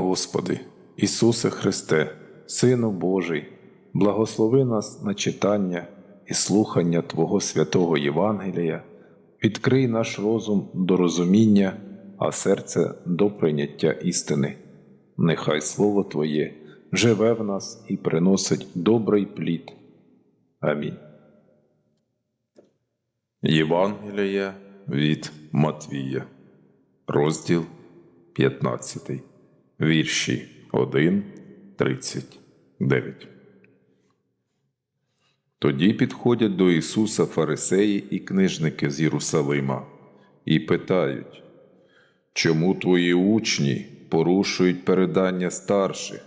Господи, Ісусе Христе, Сину Божий, благослови нас на читання і слухання Твого святого Євангелія, відкрий наш розум до розуміння, а серце до прийняття істини. Нехай Слово Твоє живе в нас і приносить добрий плід. Амінь. Євангелія від Матвія, розділ 15, вірші 1, 39. Тоді підходять до Ісуса фарисеї і книжники з Єрусалима і питають, чому твої учні порушують передання старших,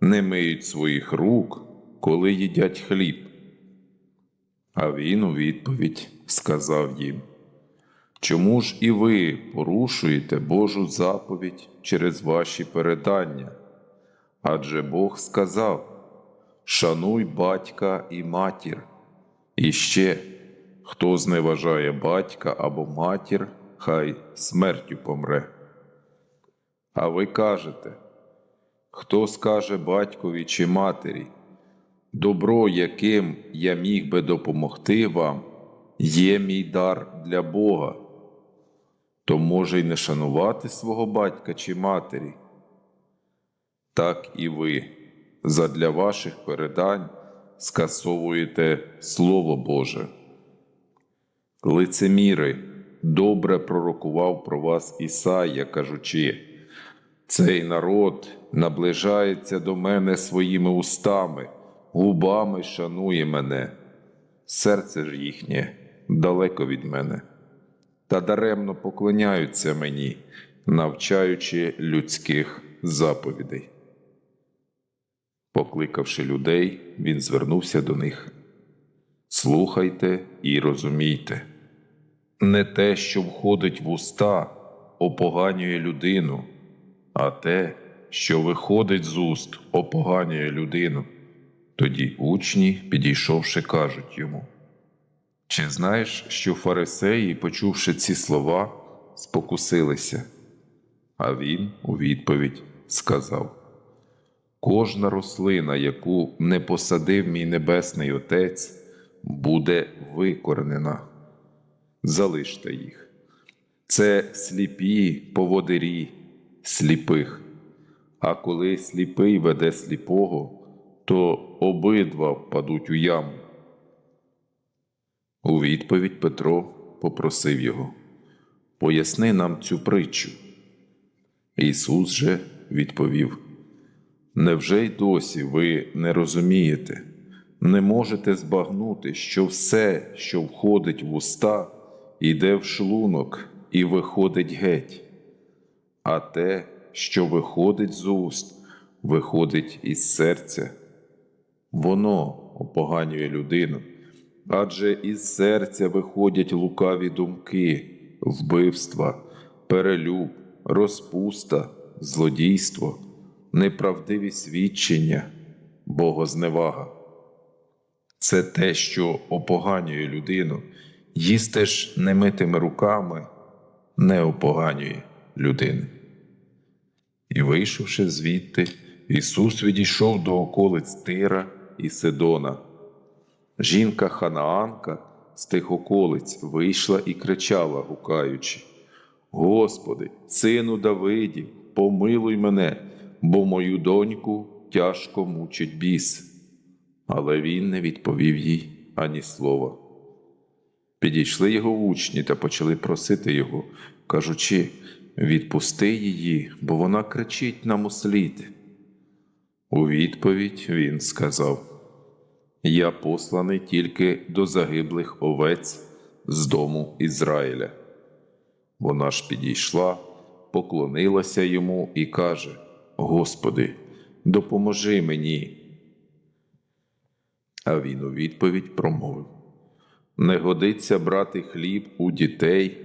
не миють своїх рук, коли їдять хліб? А він у відповідь сказав їм: Чому ж і ви порушуєте Божу заповідь через ваші передання? Адже Бог сказав: Шануй батька і матір. І ще, хто зневажає батька або матір, хай смертю помре. А ви кажете, хто скаже батькові чи матері, добро, яким я міг би допомогти вам, є мій дар для Бога, то може й не шанувати свого батька чи матері. Так і ви задля ваших передань скасовуєте Слово Боже. Лицеміри добре пророкував про вас Ісая, кажучи, цей народ наближається до мене своїми устами, губами шанує мене, серце ж їхнє далеко від мене, та даремно поклоняються мені, навчаючи людських заповідей. Покликавши людей, він звернувся до них. Слухайте і розумійте. Не те, що входить в уста, опоганює людину, а те, що виходить з уст, опоганює людину. Тоді учні, підійшовши, кажуть йому. Чи знаєш, що фарисеї, почувши ці слова, спокусилися? А він у відповідь сказав: Кожна рослина, яку не посадив мій небесний Отець, буде викоренена. Залиште їх. Це сліпі поводирі сліпих. А коли сліпий веде сліпого, то обидва впадуть у яму. У відповідь Петро попросив його Поясни нам цю притчу. Ісус же відповів Невже й досі ви не розумієте, не можете збагнути, що все, що входить в уста, йде в шлунок і виходить геть, а те, що виходить з уст, виходить із серця. Воно опоганює людину, адже із серця виходять лукаві думки, вбивства, перелюб, розпуста, злодійство неправдиві свідчення, богозневага. Це те, що опоганює людину, їсти ж немитими руками не опоганює людини. І, вийшовши звідти, Ісус відійшов до околиць Тира і Сидона. Жінка Ханаанка з тих околиць вийшла і кричала, гукаючи: Господи, сину Давидів, помилуй мене, бо мою доньку тяжко мучить біс. Але він не відповів їй ані слова. Підійшли його учні та почали просити його, кажучи відпусти її, бо вона кричить нам услід. У відповідь він сказав: Я посланий тільки до загиблих овець з дому Ізраїля. Вона ж підійшла, поклонилася йому і каже: Господи, допоможи мені. А він у відповідь промовив Не годиться брати хліб у дітей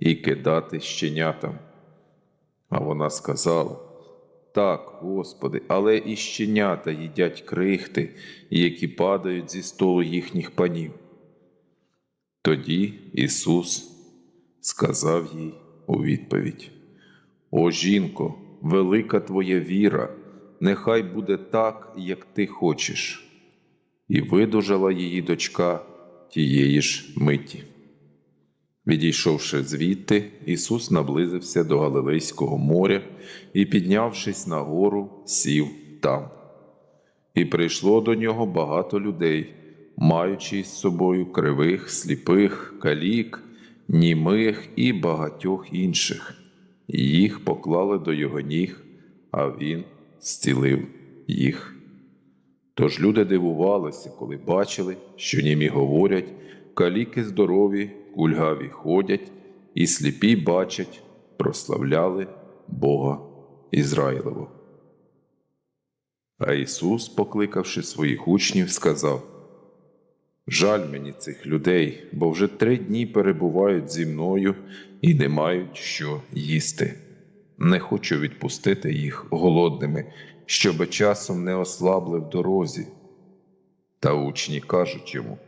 і кидати щенятам. А вона сказала Так, Господи, але і щенята їдять крихти, які падають зі столу їхніх панів. Тоді Ісус сказав їй у відповідь: О жінко, велика твоя віра, нехай буде так, як ти хочеш. І видужала її дочка тієї ж миті. Відійшовши звідти, Ісус наблизився до Галилейського моря і, піднявшись на гору, сів там. І прийшло до нього багато людей, маючи із собою кривих, сліпих, калік, німих і багатьох інших. Їх поклали до його ніг, а він зцілив їх. Тож люди дивувалися, коли бачили, що німі говорять, каліки здорові, кульгаві ходять, і сліпі бачать, прославляли Бога Ізраїлево. А Ісус, покликавши своїх учнів, сказав: Жаль мені цих людей, бо вже три дні перебувають зі мною і не мають що їсти. Не хочу відпустити їх голодними, щоби часом не ослабли в дорозі. Та учні кажуть йому: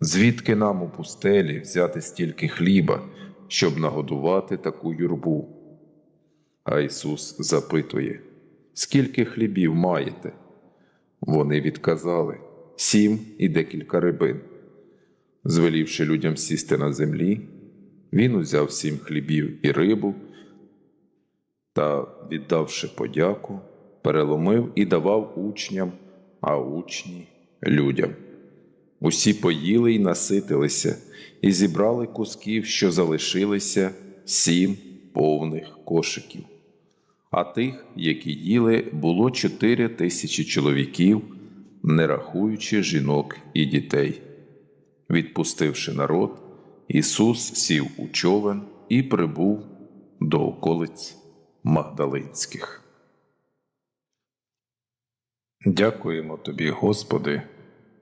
звідки нам у пустелі взяти стільки хліба, щоб нагодувати таку юрбу? А Ісус запитує, скільки хлібів маєте? Вони відказали сім і декілька рибин. Звелівши людям сісти на землі, він узяв сім хлібів і рибу та, віддавши подяку, переломив і давав учням, а учні людям. Усі поїли й наситилися, і зібрали кусків, що залишилися, сім повних кошиків. А тих, які їли, було чотири тисячі чоловіків, не рахуючи жінок і дітей. Відпустивши народ, Ісус сів у човен і прибув до околиць Магдалинських. Дякуємо Тобі, Господи,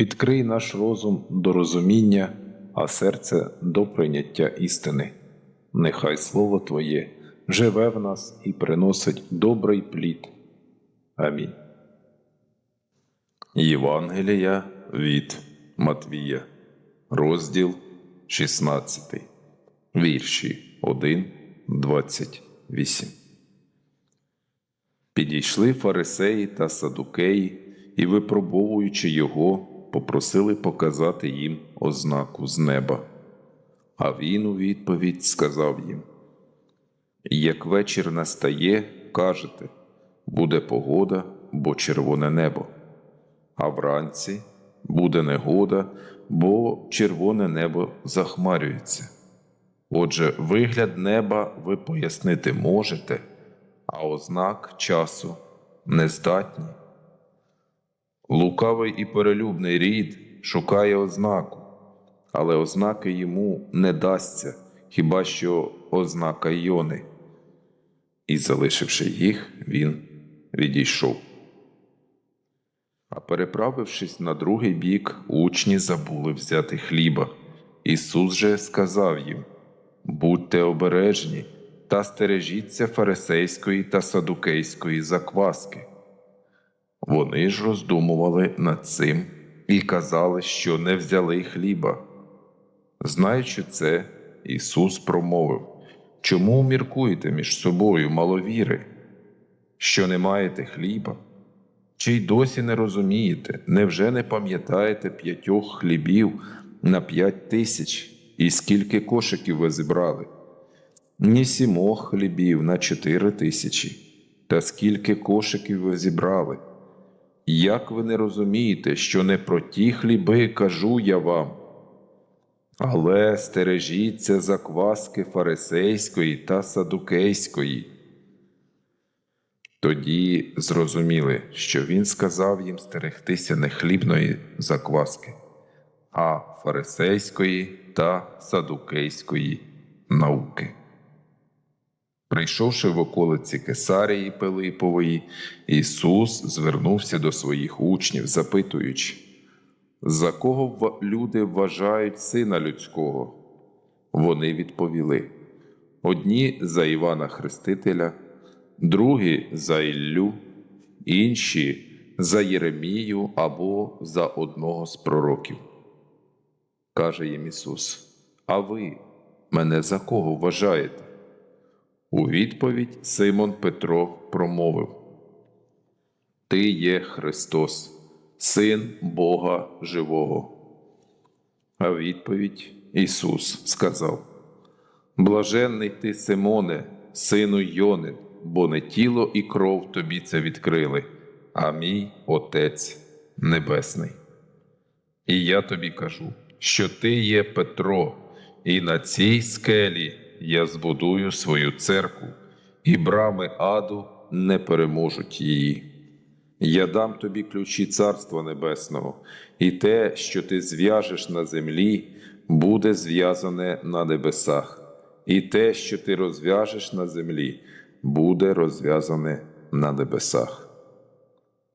відкрий наш розум до розуміння, а серце до прийняття істини. Нехай Слово Твоє живе в нас і приносить добрий плід. Амінь. Євангелія від Матвія, розділ 16, вірші 1, 28. Підійшли фарисеї та садукеї і, випробовуючи його, попросили показати їм ознаку з неба. А він у відповідь сказав їм: Як вечір настає, кажете, буде погода, бо червоне небо, а вранці буде негода, бо червоне небо захмарюється. Отже, вигляд неба ви пояснити можете, а ознак часу не здатні. Лукавий і перелюбний рід шукає ознаку, але ознаки йому не дасться, хіба що ознака Йони. І, залишивши їх, він відійшов. А переправившись на другий бік, учні забули взяти хліба. Ісус же сказав їм: Будьте обережні та стережіться фарисейської та садукейської закваски. Вони ж роздумували над цим і казали, що не взяли хліба. Знаючи це, Ісус промовив Чому міркуєте між собою маловіри, що не маєте хліба? Чи й досі не розумієте, невже не пам'ятаєте п'ятьох хлібів на п'ять тисяч, і скільки кошиків ви зібрали? Ні сімох хлібів на чотири тисячі, та скільки кошиків ви зібрали? Як ви не розумієте, що не про ті хліби кажу я вам? Але стережіться закваски фарисейської та садукейської. Тоді зрозуміли, що він сказав їм стерегтися не хлібної закваски, а фарисейської та садукейської науки. Прийшовши в околиці Кесарії Пилипової, Ісус звернувся до своїх учнів, запитуючи, за кого люди вважають сина людського? Вони відповіли: одні за Івана Хрестителя, другі за Іллю, інші за Єремію або за одного з пророків. Каже їм Ісус: А ви мене за кого вважаєте? У відповідь Симон Петро промовив: Ти є Христос, Син Бога Живого. А відповідь Ісус сказав: Блаженний ти, Симоне, сину Йонин, бо не тіло і кров тобі це відкрили, а мій Отець Небесний. І я тобі кажу, що ти є Петро, і на цій скелі я збудую свою церкву, і брами аду не переможуть її. Я дам тобі ключі Царства Небесного, і те, що ти зв'яжеш на землі, буде зв'язане на небесах, і те, що ти розв'яжеш на землі, буде розв'язане на небесах.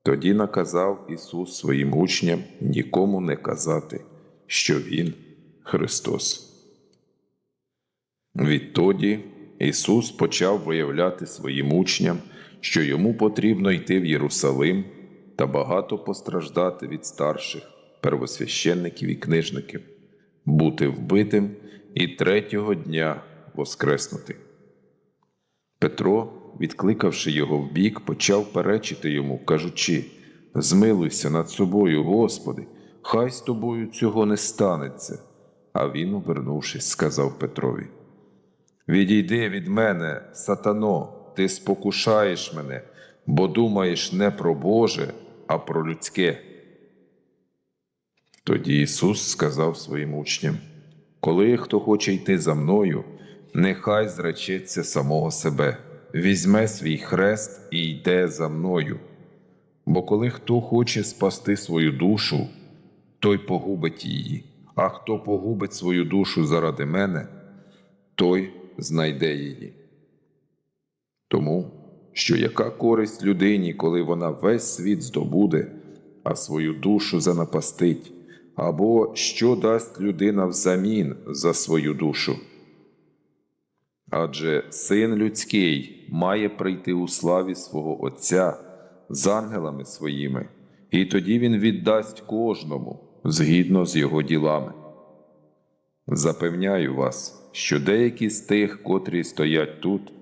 Тоді наказав Ісус своїм учням нікому не казати, що Він Христос. Відтоді Ісус почав виявляти своїм учням, що йому потрібно йти в Єрусалим та багато постраждати від старших первосвященників і книжників, бути вбитим і третього дня воскреснути. Петро, відкликавши його вбік, почав перечити йому, кажучи: Змилуйся над собою, Господи, хай з тобою цього не станеться. А він, обернувшись, сказав Петрові: Відійди від мене, сатано, ти спокушаєш мене, бо думаєш не про Боже, а про людське. Тоді Ісус сказав своїм учням: Коли хто хоче йти за мною, нехай зречеться самого себе, візьме свій хрест і йде за мною. Бо коли хто хоче спасти свою душу, той погубить її, а хто погубить свою душу заради мене, той знайде її. Тому, що яка користь людині, коли вона весь світ здобуде, а свою душу занапастить, або що дасть людина взамін за свою душу? Адже син людський має прийти у славі свого Отця з ангелами своїми, і тоді він віддасть кожному згідно з його ділами. Запевняю вас, що деякі з тих, котрі стоять тут,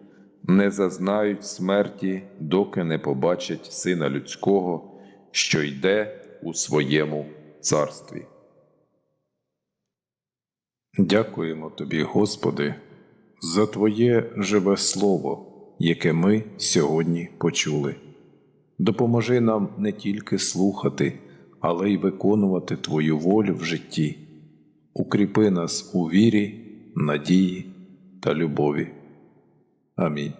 не зазнають смерті, доки не побачать Сина Людського, що йде у своєму царстві. Дякуємо Тобі, Господи, за Твоє живе Слово, яке ми сьогодні почули. Допоможи нам не тільки слухати, але й виконувати Твою волю в житті. Укріпи нас у вірі, надії та любові. Амінь.